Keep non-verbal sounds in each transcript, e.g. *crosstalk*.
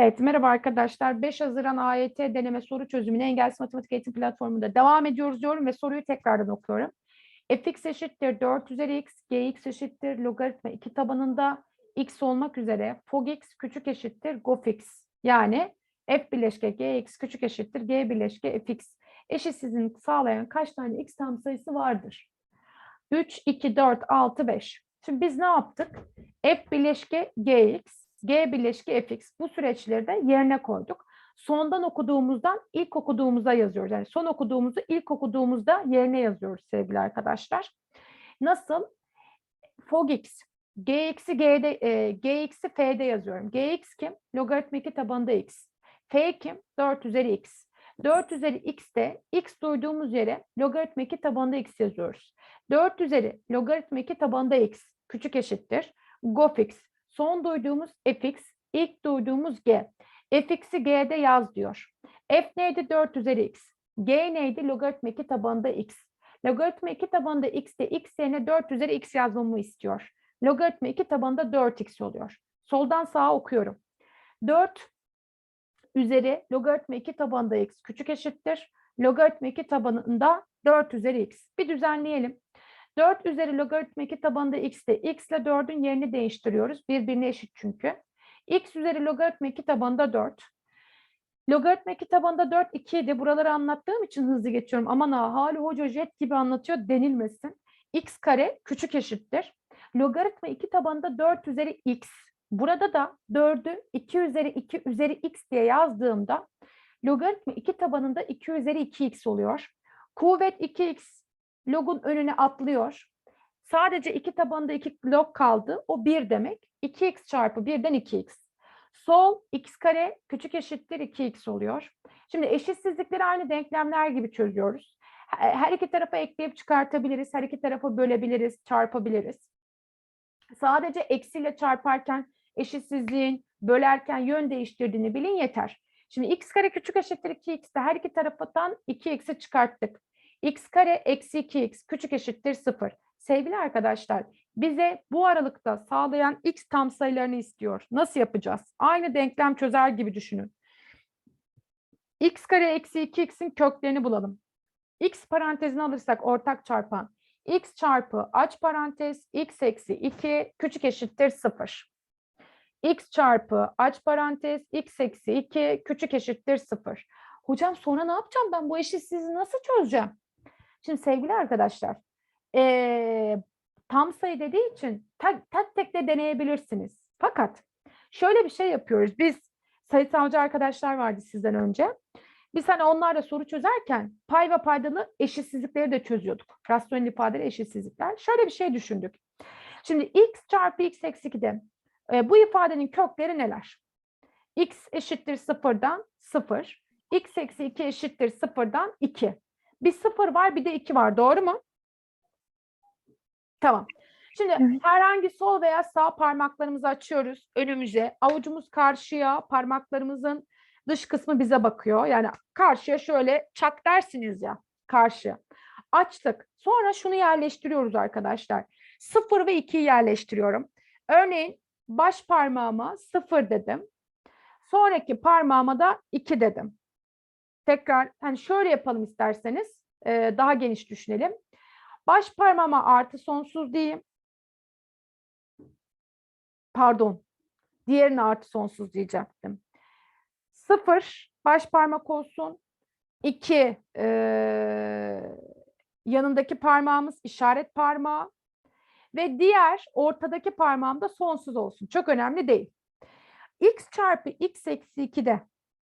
Evet, merhaba arkadaşlar. 5 Haziran AYT deneme soru çözümüne Engelsiz Matematik Eğitim Platformu'nda devam ediyoruz diyorum ve soruyu tekrardan okuyorum. fx eşittir 4 üzeri x, gx eşittir logaritma 2 tabanında x olmak üzere fogx küçük eşittir gofx. Yani f bileşke gx küçük eşittir g bileşke fx. Eşitsizliğini sağlayan kaç tane x tam sayısı vardır? 3, 2, 4, 6, 5. Şimdi biz ne yaptık? f bileşke gx, G bileşki fx bu süreçleri de yerine koyduk. Sondan okuduğumuzdan ilk okuduğumuza yazıyoruz. Yani son okuduğumuzu ilk okuduğumuzda yerine yazıyoruz sevgili arkadaşlar. Nasıl? Fogx, gx'i g'de, e, gx'i f'de yazıyorum. gx kim? Logaritma 2 tabanında x. f kim? 4 üzeri x. 4 üzeri x'te x duyduğumuz yere logaritma 2 tabanında x yazıyoruz. 4 üzeri logaritma 2 tabanında x küçük eşittir. Gofx Son duyduğumuz fx, ilk duyduğumuz g. fx'i g'de yaz diyor. f neydi? 4 üzeri x. g neydi? Logaritma 2 tabanında x. Logaritma 2 tabanında x'te x yerine 4 üzeri x yazmamı istiyor. Logaritma 2 tabanında 4x oluyor. Soldan sağa okuyorum. 4 üzeri logaritma 2 tabanında x küçük eşittir. Logaritma 2 tabanında 4 üzeri x. Bir düzenleyelim. 4 üzeri logaritma 2 tabanında x'te x ile 4'ün yerini değiştiriyoruz. Birbirine eşit çünkü. x üzeri logaritma 2 tabanında 4. Logaritma 2 tabanında 4 2 idi. Buraları anlattığım için hızlı geçiyorum. Aman ha hali hoca jet gibi anlatıyor denilmesin. x kare küçük eşittir. Logaritma 2 tabanında 4 üzeri x. Burada da 4'ü 2 üzeri 2 üzeri x diye yazdığımda logaritma 2 tabanında 2 üzeri 2x oluyor. Kuvvet 2x log'un önüne atlıyor. Sadece iki tabanında iki log kaldı. O bir demek. 2x çarpı 1'den 2x. Sol x kare küçük eşittir 2x oluyor. Şimdi eşitsizlikleri aynı denklemler gibi çözüyoruz. Her iki tarafa ekleyip çıkartabiliriz. Her iki tarafa bölebiliriz, çarpabiliriz. Sadece eksiyle çarparken eşitsizliğin bölerken yön değiştirdiğini bilin yeter. Şimdi x kare küçük eşittir 2x'te her iki taraftan 2x'i çıkarttık x kare eksi 2x küçük eşittir 0. Sevgili arkadaşlar bize bu aralıkta sağlayan x tam sayılarını istiyor. Nasıl yapacağız? Aynı denklem çözer gibi düşünün. x kare eksi 2x'in köklerini bulalım. x parantezini alırsak ortak çarpan x çarpı aç parantez x eksi 2 küçük eşittir 0. x çarpı aç parantez x eksi 2 küçük eşittir 0. Hocam sonra ne yapacağım ben bu eşitsizliği nasıl çözeceğim? Şimdi sevgili arkadaşlar, e, tam sayı dediği için tek, tek tek de deneyebilirsiniz. Fakat şöyle bir şey yapıyoruz. Biz sayısalcı arkadaşlar vardı sizden önce. Biz hani onlarla soru çözerken pay ve paydalı eşitsizlikleri de çözüyorduk. Rasyonel ifadeli eşitsizlikler. Şöyle bir şey düşündük. Şimdi x çarpı x eksi 2'de e, bu ifadenin kökleri neler? x eşittir sıfırdan sıfır. x eksi 2 eşittir sıfırdan 2. Bir sıfır var bir de iki var doğru mu? Tamam. Şimdi herhangi sol veya sağ parmaklarımızı açıyoruz önümüze. Avucumuz karşıya, parmaklarımızın dış kısmı bize bakıyor. Yani karşıya şöyle çak dersiniz ya karşı. Açtık. Sonra şunu yerleştiriyoruz arkadaşlar. Sıfır ve ikiyi yerleştiriyorum. Örneğin baş parmağıma sıfır dedim. Sonraki parmağıma da iki dedim tekrar hani şöyle yapalım isterseniz e, daha geniş düşünelim. Baş parmağıma artı sonsuz diyeyim. Pardon. Diğerine artı sonsuz diyecektim. Sıfır baş parmak olsun. İki e, yanındaki parmağımız işaret parmağı. Ve diğer ortadaki parmağım da sonsuz olsun. Çok önemli değil. x çarpı x eksi 2'de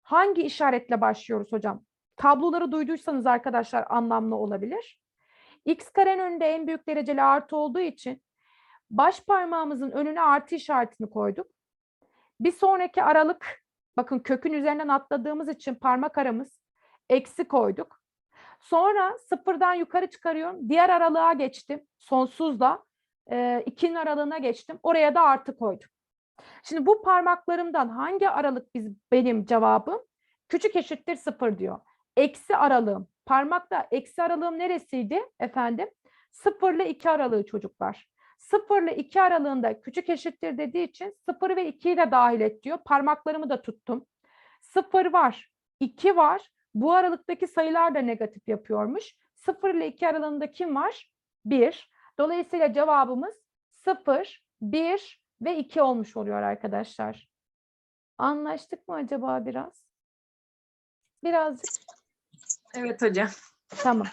Hangi işaretle başlıyoruz hocam? Tabloları duyduysanız arkadaşlar anlamlı olabilir. X karenin önünde en büyük dereceli artı olduğu için baş parmağımızın önüne artı işaretini koyduk. Bir sonraki aralık bakın kökün üzerinden atladığımız için parmak aramız eksi koyduk. Sonra sıfırdan yukarı çıkarıyorum. Diğer aralığa geçtim. Sonsuzda e, ikinin aralığına geçtim. Oraya da artı koydum. Şimdi bu parmaklarımdan hangi aralık biz benim cevabım? Küçük eşittir sıfır diyor. Eksi aralığım. Parmakta eksi aralığım neresiydi efendim? Sıfır ile iki aralığı çocuklar. 0 ile 2 aralığında küçük eşittir dediği için 0 ve 2'yi de dahil et diyor. Parmaklarımı da tuttum. 0 var, 2 var. Bu aralıktaki sayılar da negatif yapıyormuş. 0 ile 2 aralığında kim var? 1. Dolayısıyla cevabımız 0, 1 ve 2 olmuş oluyor arkadaşlar. Anlaştık mı acaba biraz? Birazcık. Evet hocam. Tamam.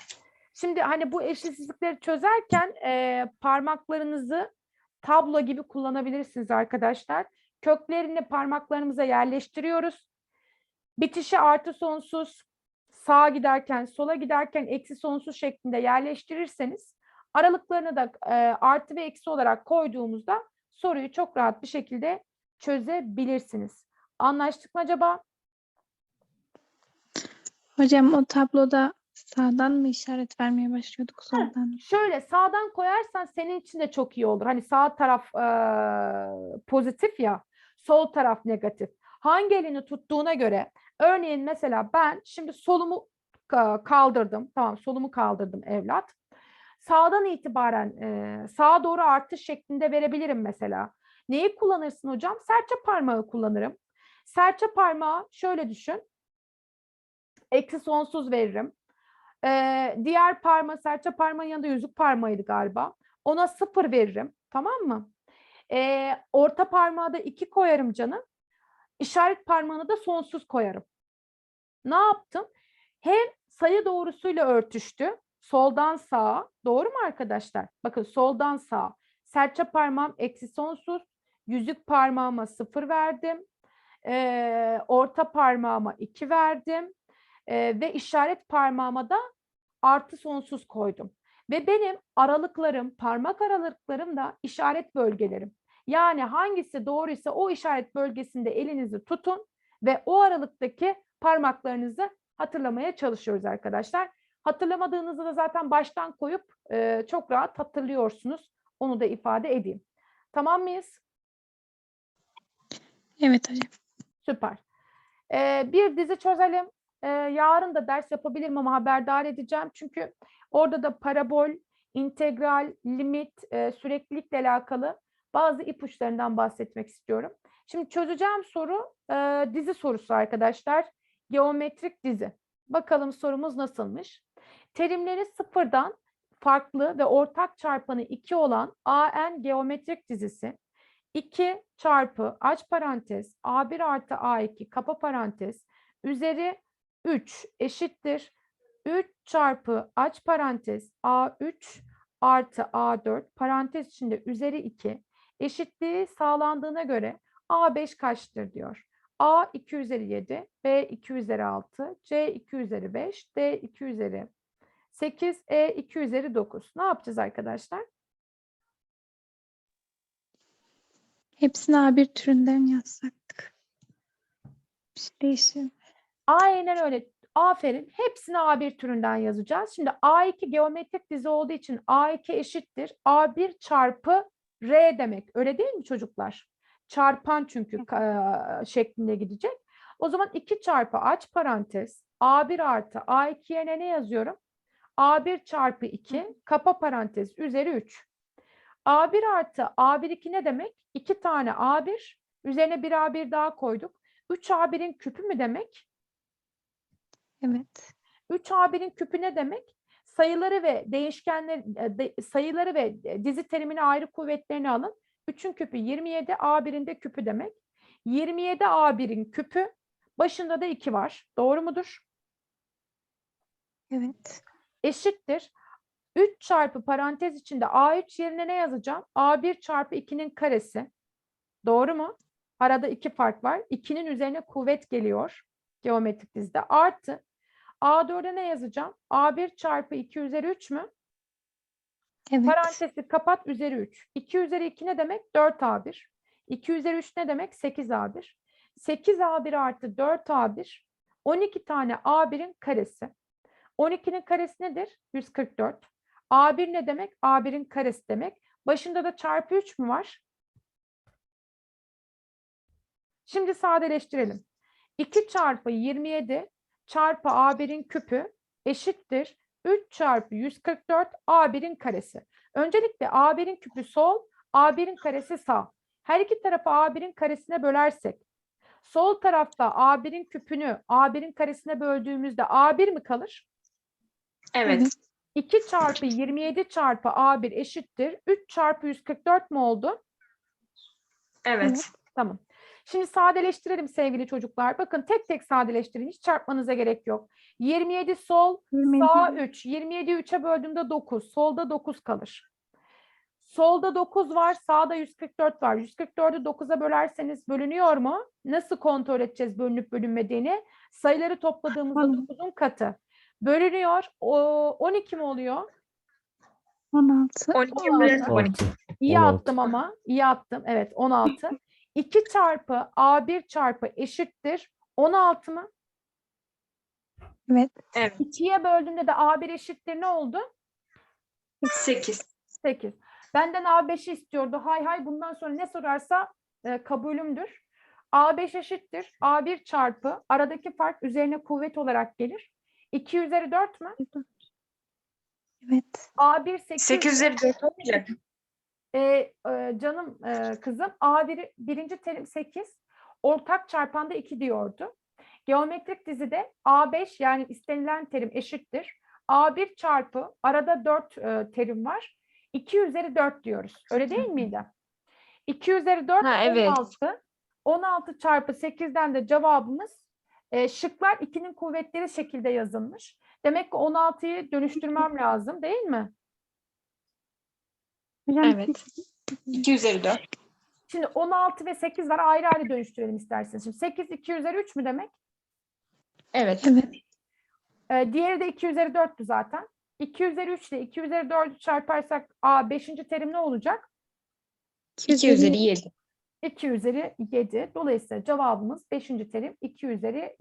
Şimdi hani bu eşitsizlikleri çözerken e, parmaklarınızı tablo gibi kullanabilirsiniz arkadaşlar. Köklerini parmaklarımıza yerleştiriyoruz. Bitişi artı sonsuz, sağa giderken, sola giderken eksi sonsuz şeklinde yerleştirirseniz aralıklarını da e, artı ve eksi olarak koyduğumuzda soruyu çok rahat bir şekilde çözebilirsiniz. Anlaştık mı acaba? Hocam o tabloda sağdan mı işaret vermeye başlıyorduk soldan? Şöyle sağdan koyarsan senin için de çok iyi olur. Hani sağ taraf eee, pozitif ya, sol taraf negatif. Hangi elini tuttuğuna göre, örneğin mesela ben şimdi solumu ka- kaldırdım. Tamam, solumu kaldırdım evlat. Sağdan itibaren eee, sağa doğru artış şeklinde verebilirim mesela. Neyi kullanırsın hocam? Serçe parmağı kullanırım. Serçe parmağı şöyle düşün. Eksi sonsuz veririm. Ee, diğer parmağı, serçe parmağın yanında yüzük parmağıydı galiba. Ona sıfır veririm. Tamam mı? Ee, orta parmağı da iki koyarım canım. İşaret parmağını da sonsuz koyarım. Ne yaptım? Hem sayı doğrusuyla örtüştü. Soldan sağa. Doğru mu arkadaşlar? Bakın soldan sağa. Serçe parmağım eksi sonsuz. Yüzük parmağıma sıfır verdim. Ee, orta parmağıma iki verdim. Ee, ve işaret parmağıma da artı sonsuz koydum. Ve benim aralıklarım, parmak aralıklarım da işaret bölgelerim. Yani hangisi doğruysa o işaret bölgesinde elinizi tutun ve o aralıktaki parmaklarınızı hatırlamaya çalışıyoruz arkadaşlar. Hatırlamadığınızı da zaten baştan koyup e, çok rahat hatırlıyorsunuz. Onu da ifade edeyim. Tamam mıyız? Evet hocam. Süper. Ee, bir dizi çözelim. Ee, yarın da ders yapabilirim ama haberdar edeceğim. Çünkü orada da parabol, integral, limit, e, süreklilikle alakalı bazı ipuçlarından bahsetmek istiyorum. Şimdi çözeceğim soru e, dizi sorusu arkadaşlar. Geometrik dizi. Bakalım sorumuz nasılmış? Terimleri sıfırdan farklı ve ortak çarpanı 2 olan AN geometrik dizisi 2 çarpı aç parantez A1 artı A2 kapa parantez üzeri 3 eşittir 3 çarpı aç parantez A3 artı A4 parantez içinde üzeri 2 eşitliği sağlandığına göre A5 kaçtır diyor. A 2 üzeri 7, B 2 üzeri 6, C 2 üzeri 5, D 2 üzeri 8, E 2 üzeri 9. Ne yapacağız arkadaşlar? Hepsini A1 türünden yazsaktık. Bir şey değişir. Aynen öyle. Aferin. Hepsini A1 türünden yazacağız. Şimdi A2 geometrik dizi olduğu için A2 eşittir. A1 çarpı R demek. Öyle değil mi çocuklar? Çarpan çünkü şeklinde gidecek. O zaman 2 çarpı aç parantez A1 artı A2 yerine ne yazıyorum? A1 çarpı 2 kapa parantez üzeri 3. A1 artı A1 2 ne demek? 2 tane A1 üzerine bir A1 daha koyduk. 3 A1'in küpü mü demek? Evet. 3A1'in küpü ne demek? Sayıları ve değişkenler e, sayıları ve e, dizi terimini ayrı kuvvetlerini alın. 3'ün küpü 27, A1'in de küpü demek. 27 A1'in küpü başında da 2 var. Doğru mudur? Evet. Eşittir. 3 çarpı parantez içinde A3 yerine ne yazacağım? A1 çarpı 2'nin karesi. Doğru mu? Arada iki fark var. 2'nin üzerine kuvvet geliyor. Geometrik dizide. Artı A4'e ne yazacağım? A1 çarpı 2 üzeri 3 mü? Evet. Parantezi kapat üzeri 3. 2 üzeri 2 ne demek? 4A1. 2 üzeri 3 ne demek? 8A1. 8A1 artı 4A1 12 tane A1'in karesi. 12'nin karesi nedir? 144. A1 ne demek? A1'in karesi demek. Başında da çarpı 3 mü var? Şimdi sadeleştirelim. 2 çarpı 27 çarpı A1'in küpü eşittir 3 çarpı 144 A1'in karesi. Öncelikle A1'in küpü sol, A1'in karesi sağ. Her iki tarafı A1'in karesine bölersek, sol tarafta A1'in küpünü A1'in karesine böldüğümüzde A1 mi kalır? Evet. 2 çarpı 27 çarpı A1 eşittir. 3 çarpı 144 mu oldu? Evet. Tamam. Şimdi sadeleştirelim sevgili çocuklar. Bakın tek tek sadeleştirin. Hiç çarpmanıza gerek yok. 27 sol, sağ 3. 27'yi 3'e böldüğümde 9. Solda 9 kalır. Solda 9 var, sağda 144 var. 144'ü 9'a bölerseniz bölünüyor mu? Nasıl kontrol edeceğiz bölünüp bölünmediğini? Sayıları topladığımızda Pardon. 9'un katı. Bölünüyor. O 12 mi oluyor? 16. 12 16. bölü 12. İyi 16. attım ama. iyi attım. Evet 16. 2 çarpı A1 çarpı eşittir. 16 mı? Evet. Evet. 2'ye böldüğümde de A1 eşittir ne oldu? 8. 8. Benden A5'i istiyordu. Hay hay bundan sonra ne sorarsa e, kabulümdür. A5 eşittir. A1 çarpı aradaki fark üzerine kuvvet olarak gelir. 2 üzeri 4 mü? Evet. A1 8. 8 üzeri 4 olmayacak. E, e, canım e, kızım A1 birinci terim 8. Ortak çarpanda 2 diyordu. Geometrik dizide A5 yani istenilen terim eşittir. A1 çarpı arada 4 e, terim var. 2 üzeri 4 diyoruz. Öyle değil miydi? 2 üzeri 4 Ha, evet. 16. 16 çarpı 8'den de cevabımız e, şıklar 2'nin kuvvetleri şekilde yazılmış. Demek ki 16'yı dönüştürmem *laughs* lazım değil mi? Evet. 2 üzeri 4. Şimdi 16 ve 8 var ayrı ayrı dönüştürelim isterseniz. Şimdi 8 2 üzeri 3 mü demek? Evet. Evet. Ee, diğeri de 2 üzeri 4'tü zaten. 2 üzeri 3 ile 2 üzeri 4'ü çarparsak a 5. terim ne olacak? 2 üzeri 7. 2 üzeri 7. Dolayısıyla cevabımız 5. terim 2 üzeri